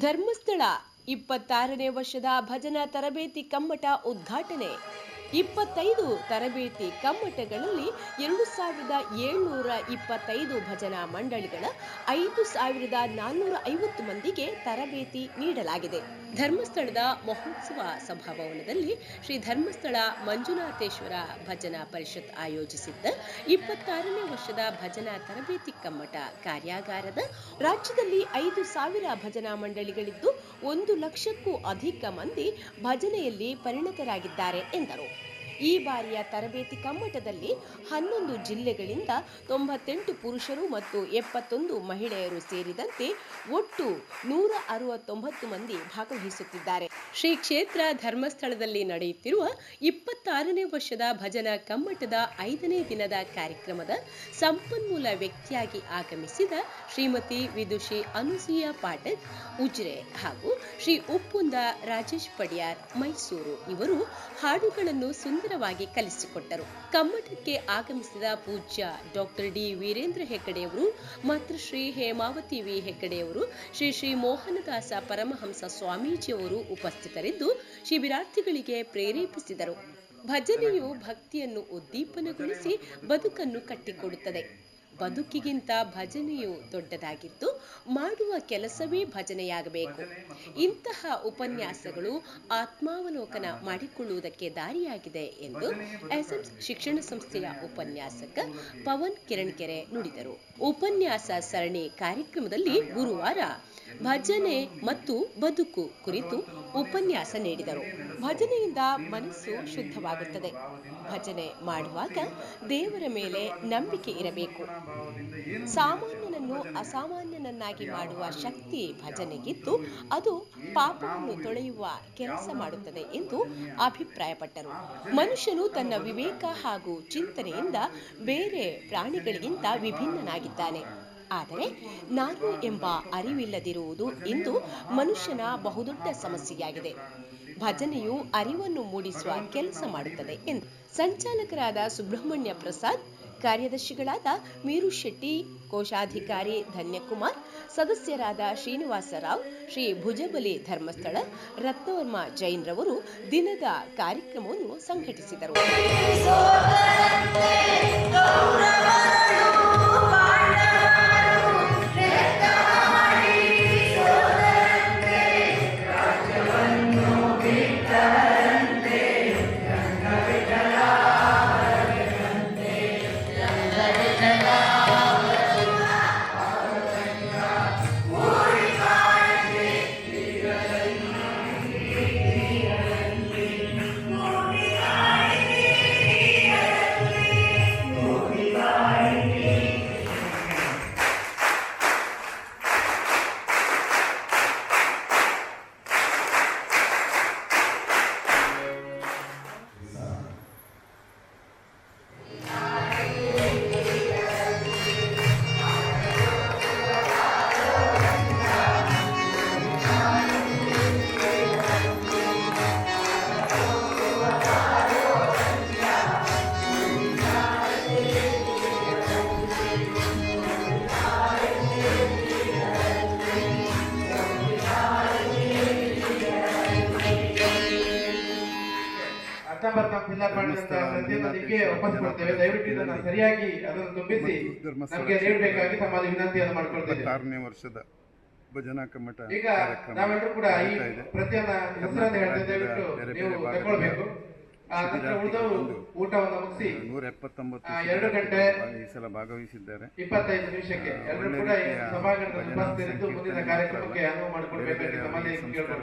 ಧರ್ಮಸ್ಥಳ ಇಪ್ಪತ್ತಾರನೇ ವರ್ಷದ ಭಜನಾ ತರಬೇತಿ ಕಮ್ಮಟ ಉದ್ಘಾಟನೆ. ಇಪ್ಪತ್ತೈದು ತರಬೇತಿ ಕಮ್ಮಟಗಳಲ್ಲಿ ಎರಡು ಸಾವಿರದ ಏಳ್ನೂರ ಇಪ್ಪತ್ತೈದು ಭಜನಾ ಮಂಡಳಿಗಳ ಐದು ಸಾವಿರದ ನಾನ್ನೂರ ಐವತ್ತು ಮಂದಿಗೆ ತರಬೇತಿ ನೀಡಲಾಗಿದೆ. ಧರ್ಮಸ್ಥಳದ ಮಹೋತ್ಸವ ಸಭಾಭವನದಲ್ಲಿ ಶ್ರೀ ಧರ್ಮಸ್ಥಳ ಮಂಜುನಾಥೇಶ್ವರ ಭಜನಾ ಪರಿಷತ್ ಆಯೋಜಿಸಿದ್ದ ಇಪ್ಪತ್ತಾರನೇ ವರ್ಷದ ಭಜನಾ ತರಬೇತಿ ಕಮ್ಮಟ ಕಾರ್ಯಾಗಾರದ ರಾಜ್ಯದಲ್ಲಿ ಐದು ಸಾವಿರ ಭಜನಾ ಮಂಡಳಿಗಳಿದ್ದು ಒಂದು ಲಕ್ಷಕ್ಕೂ ಅಧಿಕ ಮಂದಿ ಭಜನೆಯಲ್ಲಿ ಪರಿಣತರಾಗಿದ್ದಾರೆ ಎಂದರು. ಈ ಬಾರಿಯ ತರಬೇತಿ ಕಮ್ಮಟದಲ್ಲಿ ಹನ್ನೊಂದು ಜಿಲ್ಲೆಗಳಿಂದ ತೊಂಬತ್ತೆಂಟು ಪುರುಷರು ಮತ್ತು ಎಪ್ಪತ್ತೊಂದು ಮಹಿಳೆಯರು ಸೇರಿದಂತೆ ಒಟ್ಟು ನೂರ ಅರವತ್ತೊಂಬತ್ತು ಮಂದಿ ಭಾಗವಹಿಸುತ್ತಿದ್ದಾರೆ. ಶ್ರೀ ಕ್ಷೇತ್ರ ಧರ್ಮಸ್ಥಳದಲ್ಲಿ ನಡೆಯುತ್ತಿರುವ ಇಪ್ಪತ್ತಾರನೇ ವರ್ಷದ ಭಜನಾ ಕಮ್ಮಟದ ಐದನೇ ದಿನದ ಕಾರ್ಯಕ್ರಮದ ಸಂಪನ್ಮೂಲ ವ್ಯಕ್ತಿಯಾಗಿ ಆಗಮಿಸಿದ ಶ್ರೀಮತಿ ವಿದುಷಿ ಅನುಸೂಯ ಪಾಟಕ್ ಉಜ್ರೆ ಹಾಗೂ ಶ್ರೀ ಉಪ್ಪುಂದ ರಾಜೇಶ್ ಪಡಿಯಾರ್ ಮೈಸೂರು ಇವರು ಹಾಡುಗಳನ್ನು ಸುಂದರವಾಗಿ ಕಲಿಸಿಕೊಟ್ಟರು. ಕಮ್ಮಟಕ್ಕೆ ಆಗಮಿಸಿದ ಪೂಜ್ಯ ಡಾಕ್ಟರ್ ಡಿ. ವೀರೇಂದ್ರ ಹೆಗ್ಗಡೆಯವರು ಮತ್ತು ಶ್ರೀ ಹೇಮಾವತಿ ವಿ. ಹೆಗ್ಗಡೆಯವರು, ಶ್ರೀ ಶ್ರೀ ಮೋಹನದಾಸ ಪರಮಹಂಸ ಸ್ವಾಮೀಜಿಯವರು ಉಪಸ್ಥಿತರಿದ್ದು ಶಿಬಿರಾರ್ಥಿಗಳಿಗೆ ಪ್ರೇರೇಪಿಸಿದರು. ಭಜನೆಯು ಭಕ್ತಿಯನ್ನು ಉದ್ದೀಪನಗೊಳಿಸಿ ಬದುಕನ್ನು ಕಟ್ಟಿಕೊಡುತ್ತದೆ. ಬದುಕಿಗಿಂತ ಭಜನೆಯು ದೊಡ್ಡದಾಗಿದ್ದು, ಮಾಡುವ ಕೆಲಸವೇ ಭಜನೆಯಾಗಬೇಕು. ಇಂತಹ ಉಪನ್ಯಾಸಗಳು ಆತ್ಮಾವಲೋಕನ ಮಾಡಿಕೊಳ್ಳುವುದಕ್ಕೆ ದಾರಿಯಾಗಿದೆ ಎಂದು ಎಸ್ಎಂಸ್ ಶಿಕ್ಷಣ ಸಂಸ್ಥೆಯ ಉಪನ್ಯಾಸಕ ಪವನ್ ಕಿರಣ್ಕೆರೆ ನುಡಿದರು. ಉಪನ್ಯಾಸ ಸರಣಿ ಕಾರ್ಯಕ್ರಮದಲ್ಲಿ ಗುರುವಾರ ಭಜನೆ ಮತ್ತು ಬದುಕು ಕುರಿತು ಉಪನ್ಯಾಸ ನೀಡಿದರು. ಭಜನೆಯಿಂದ ಮನಸ್ಸು ಶುದ್ಧವಾಗುತ್ತದೆ. ಭಜನೆ ಮಾಡುವಾಗ ದೇವರ ಮೇಲೆ ನಂಬಿಕೆ ಇರಬೇಕು. ಸಾಮಾನ್ಯನನ್ನು ಅಸಾಮಾನ್ಯನನ್ನಾಗಿ ಮಾಡುವ ಶಕ್ತಿ ಭಜನೆಗಿದ್ದು, ಅದು ಪಾಪವನ್ನು ತೊಳೆಯುವ ಕೆಲಸ ಮಾಡುತ್ತದೆ ಎಂದು ಅಭಿಪ್ರಾಯಪಟ್ಟರು. ಮನುಷ್ಯನು ತನ್ನ ವಿವೇಕ ಹಾಗೂ ಚಿಂತನೆಯಿಂದ ಬೇರೆ ಪ್ರಾಣಿಗಳಿಗಿಂತ ವಿಭಿನ್ನನಾಗಿದ್ದಾನೆ. ಆದರೆ ನಾನು ಎಂಬ ಅರಿವಿಲ್ಲದಿರುವುದು ಇಂದು ಮನುಷ್ಯನ ಬಹುದೊಡ್ಡ ಸಮಸ್ಯೆಯಾಗಿದೆ. ಭಜನೆಯು ಅರಿವನ್ನು ಮೂಡಿಸುವ ಕೆಲಸ ಮಾಡುತ್ತದೆ ಎಂದು ಸಂಚಾಲಕರಾದ ಸುಬ್ರಹ್ಮಣ್ಯ ಪ್ರಸಾದ್, ಕಾರ್ಯದರ್ಶಿಗಳಾದ ಮೀರು ಶೆಟ್ಟಿ, ಕೋಶಾಧಿಕಾರಿ ಧನ್ಯಕುಮಾರ್, ಸದಸ್ಯರಾದ ಶ್ರೀನಿವಾಸ ರಾವ್ ಶ್ರೀ ಭುಜಬಲಿ ಧರ್ಮಸ್ಥಳ, ರತ್ನವರ್ಮ ಜೈನ್ ರವರು ದಿನದ ಕಾರ್ಯಕ್ರಮವನ್ನು ಸಂಘಟಿಸಿದರು. ಹತ್ತೊಂಬತ್ತು ನಾವು ಫಿಲ್ ಮಾಡಿದಂತ ಪ್ರತಿಯೊಂದು ವಾಪಸ್ ಕೊಡ್ತೇವೆ ದಯವಿಟ್ಟು ಇದನ್ನು ಸರಿಯಾಗಿ ಅದನ್ನು ತುಂಬಿಸಿ ನಮಗೆ ನೀಡಬೇಕಾಗಿ ತಮ್ಮಲ್ಲಿ ವಿನಂತಿಯನ್ನು ಮಾಡ್ಕೊಳ್ತೇವೆ ಇಪ್ಪತ್ತಾರನೇ ವರ್ಷದ ಭಜನಾ ಕಮ್ಮಟ ಈಗ ನಾವೆಲ್ಲರೂ ಕೂಡ ಈ ಪ್ರತಿಯನ್ನ ಹೆಸರನ್ನು ಹೇಳ್ತೇವೆ ದಯವಿಟ್ಟು ನೀವು ತಗೊಳ್ಬೇಕು. ಊಟವನ್ನು ಮುಗಿಸಿ ನೂರ ಎಪ್ಪತ್ತೊಂಬತ್ತು ಎರಡು ಗಂಟೆ ಈ ಸಲ ಭಾಗವಹಿಸಿದ್ದಾರೆ. ಇಪ್ಪತ್ತೈದು ನಿಮಿಷಕ್ಕೆ ಎಲ್ಲರೂ ಕೂಡ ಸಭಾಂಗಣದಲ್ಲಿ ಮುಂದಿನ ಕಾರ್ಯಕ್ರಮಕ್ಕೆ ಅನುವು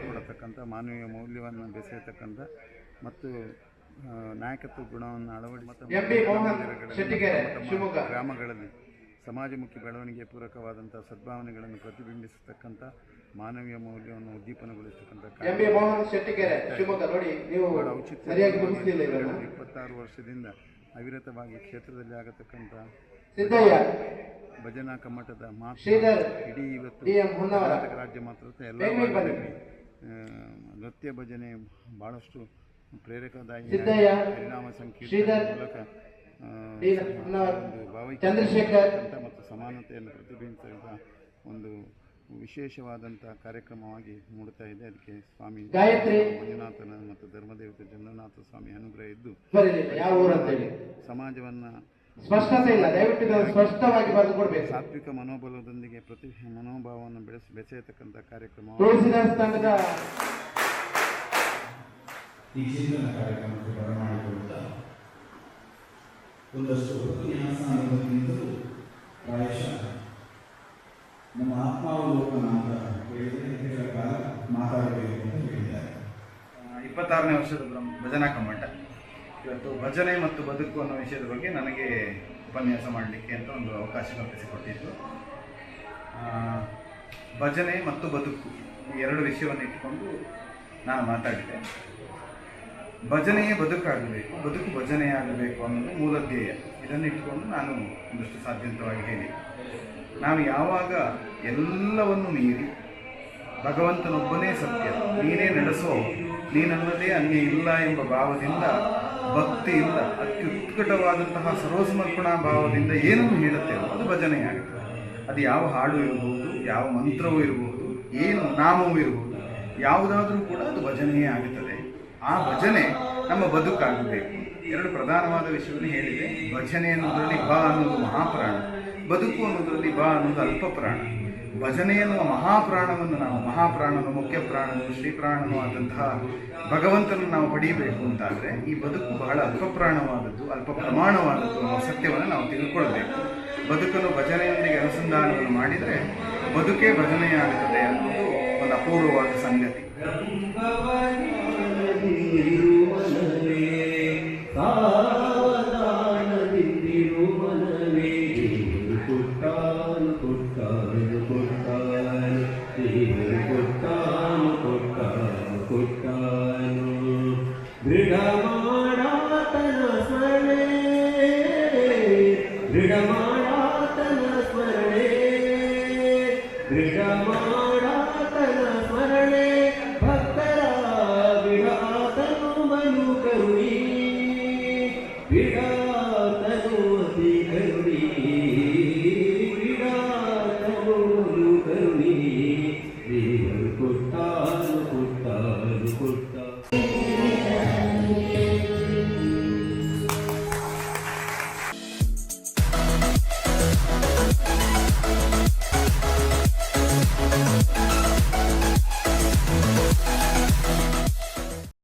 ಕೊಡತಕ್ಕಂಥ ಮಾನವೀಯ ಮೌಲ್ಯವನ್ನು ಬೆಸೆಯತಕ್ಕಂಥ ಮತ್ತು ನಾಯಕತ್ವ ಗುಣವನ್ನು ಅಳವಡಿಸಿ. ಗ್ರಾಮಗಳಲ್ಲಿ ಸಮಾಜಮುಖಿ ಬೆಳವಣಿಗೆ ಪೂರಕವಾದಂಥ ಸದ್ಭಾವನೆಗಳನ್ನು ಪ್ರತಿಬಿಂಬಿಸತಕ್ಕಂಥ ಮಾನವೀಯ ಮೌಲ್ಯವನ್ನು ಉದ್ದೀಪನಗೊಳಿಸತಕ್ಕಂಥ ಇಪ್ಪತ್ತಾರು ವರ್ಷದಿಂದ ಅವಿರತವಾಗಿ ಕ್ಷೇತ್ರದಲ್ಲಿ ಆಗತಕ್ಕಂಥ ಭಜನಾ ಕಮ್ಮಟದ ಮಾತು ಇಡೀ ಇವತ್ತು ಕರ್ನಾಟಕ ರಾಜ್ಯ ಮಾತ್ರ ಎಲ್ಲ ನೃತ್ಯ ಭಜನೆ ಬಹಳಷ್ಟು ಸಿದ್ದಯ್ಯ, ಪರಿಣಾಮ ಶ್ರೀಧರ್, ಮೂಲಕ ಚಂದ್ರಶೇಖರ್, ಮತ್ತು ಸಮಾನತೆಯನ್ನು ಪ್ರತಿಬಿಂಬಿಸಿದ ಒಂದು ವಿಶೇಷವಾದಂಥ ಕಾರ್ಯಕ್ರಮವಾಗಿ ಮೂಡ್ತಾ ಇದೆ. ಅದಕ್ಕೆ ಸ್ವಾಮಿ ಗಾಯತ್ರಿ. ಮಂಜುನಾಥನ ಮತ್ತು ಧರ್ಮದೇವತೆ ಜನ್ನನಾಥ ಸ್ವಾಮಿ ಅನುಗ್ರಹ ಇದ್ದು ಸಮಾಜವನ್ನು ಸ್ಪಷ್ಟತೆ ಇಲ್ಲ ದಯವಿಟ್ಟು ಸ್ಪಷ್ಟವಾಗಿ ಬರೆದು ಕೊಡಬೇಕು. ಸಾತ್ವಿಕ ಮನೋಬಲದೊಂದಿಗೆ ಪ್ರತಿ ಮನೋಭಾವವನ್ನು ಬೆಳೆಸಿ ಬೆಸೆಯತಕ್ಕಂಥ ಕಾರ್ಯಕ್ರಮ. ಈ ಚಿಂತನ ಕಾರ್ಯಕ್ರಮಕ್ಕೆ ಬರಮಾಡಿಕೊಳ್ಳುತ್ತಾ ಒಂದಷ್ಟು ಉಪನ್ಯಾಸ ಅನ್ನೋದಕ್ಕಿಂತಲೂ ಪ್ರಾಯಶಃ ನಮ್ಮ ಆತ್ಮಾವಲೋಕನ ಅಂತ ಹೇಳಿದರೆ ಕಾಲ ಮಾತಾಡಬೇಕು ಅಂತ ಹೇಳಿದ್ದಾರೆ. ಇಪ್ಪತ್ತಾರನೇ ವರ್ಷದ ಭಜನಾ ಕಮ್ಮಟ ಇವತ್ತು ಭಜನೆ ಮತ್ತು ಬದುಕು ಅನ್ನೋ ವಿಷಯದ ಬಗ್ಗೆ ನನಗೆ ಉಪನ್ಯಾಸ ಮಾಡಲಿಕ್ಕೆ ಅಂತ ಒಂದು ಅವಕಾಶ ಕಲ್ಪಿಸಿಕೊಟ್ಟಿದ್ದು. ಭಜನೆ ಮತ್ತು ಬದುಕು ಎರಡು ವಿಷಯವನ್ನು ಇಟ್ಟುಕೊಂಡು ನಾನು ಮಾತಾಡಿದೆ ಭಜನೆಯೇ ಬದುಕಾಗಬೇಕು, ಬದುಕು ಭಜನೆಯಾಗಬೇಕು ಅನ್ನೋದು ಮೂಲ ಧ್ಯೇಯ. ಇದನ್ನು ಇಟ್ಕೊಂಡು ನಾನು ಒಂದಷ್ಟು ಸಾಧ್ಯಂತವಾಗಿ ಹೇಳಿ. ನಾವು ಯಾವಾಗ ಎಲ್ಲವನ್ನು ಮೀರಿ ಭಗವಂತನೊಬ್ಬನೇ ಸತ್ಯ, ನೀನೇ ನಡೆಸೋ, ನೀನಲ್ಲದೆ ಅನ್ಯ ಇಲ್ಲ ಎಂಬ ಭಾವದಿಂದ, ಭಕ್ತಿಯಿಂದ, ಅತ್ಯುತ್ಕಟವಾದಂತಹ ಸರ್ವಸಮರ್ಪಣಾ ಭಾವದಿಂದ ಏನನ್ನು ಹೇಳುತ್ತೇವೋ ಅದು ಭಜನೆಯಾಗುತ್ತೆ. ಅದು ಯಾವ ಹಾಡು ಇರಬಹುದು, ಯಾವ ಮಂತ್ರವೂ ಇರಬಹುದು, ಏನು ನಾಮವೂ ಇರಬಹುದು, ಯಾವುದಾದರೂ ಕೂಡ ಅದು ಭಜನೆಯೇ ಆಗುತ್ತದೆ ಆ ಭಜನೆ ನಮ್ಮ ಬದುಕಾಗಬೇಕು ಎರಡು ಪ್ರಧಾನವಾದ ವಿಷಯವನ್ನು ಹೇಳಿದೆ. ಭಜನೆ ಅನ್ನೋದರಲ್ಲಿ ಬಾ ಅನ್ನೋದು ಮಹಾಪ್ರಾಣ. ಬದುಕು ಅನ್ನೋದರಲ್ಲಿ ಬಾ ಅನ್ನೋದು ಅಲ್ಪ ಪ್ರಾಣ ಭಜನೆ ಎನ್ನುವ ಮಹಾಪ್ರಾಣವನ್ನು ನಾವು, ಮಹಾಪ್ರಾಣನು ಮುಖ್ಯ ಪ್ರಾಣನು ಶ್ರೀಪ್ರಾಣನು ಆದಂತಹ ಭಗವಂತನನ್ನು ನಾವು ಪಡೆಯಬೇಕು ಅಂತಾದರೆ, ಈ ಬದುಕು ಬಹಳ ಅಲ್ಪ ಪ್ರಾಣವಾದದ್ದು ಅಲ್ಪ ಪ್ರಮಾಣವಾದದ್ದು ಅನ್ನೋ ಸತ್ಯವನ್ನು ನಾವು ತಿಳ್ಕೊಳ್ಬೇಕು. ಬದುಕನ್ನು ಭಜನೆಯೊಂದಿಗೆ ಅನುಸಂಧಾನವನ್ನು ಮಾಡಿದರೆ, ಬದುಕೇ ಭಜನೆಯಾಗುತ್ತದೆ ಅನ್ನೋದು ಒಂದು ಅಪೂರ್ವವಾದ ಸಂಗತಿ. ದೃಢಮಾಡಾತನ ಸ್ಮರಣೆ. ದೃಢಮಾಡಾತನ ಸ್ಮರಣೆ. ದೃಢಮಾಡಾತನ ಸ್ಮರಣೆ. ಭಕ್ತರ ಬಿಡಾತನು ಬಲು ಕರುಣಿ. ಬಿಡ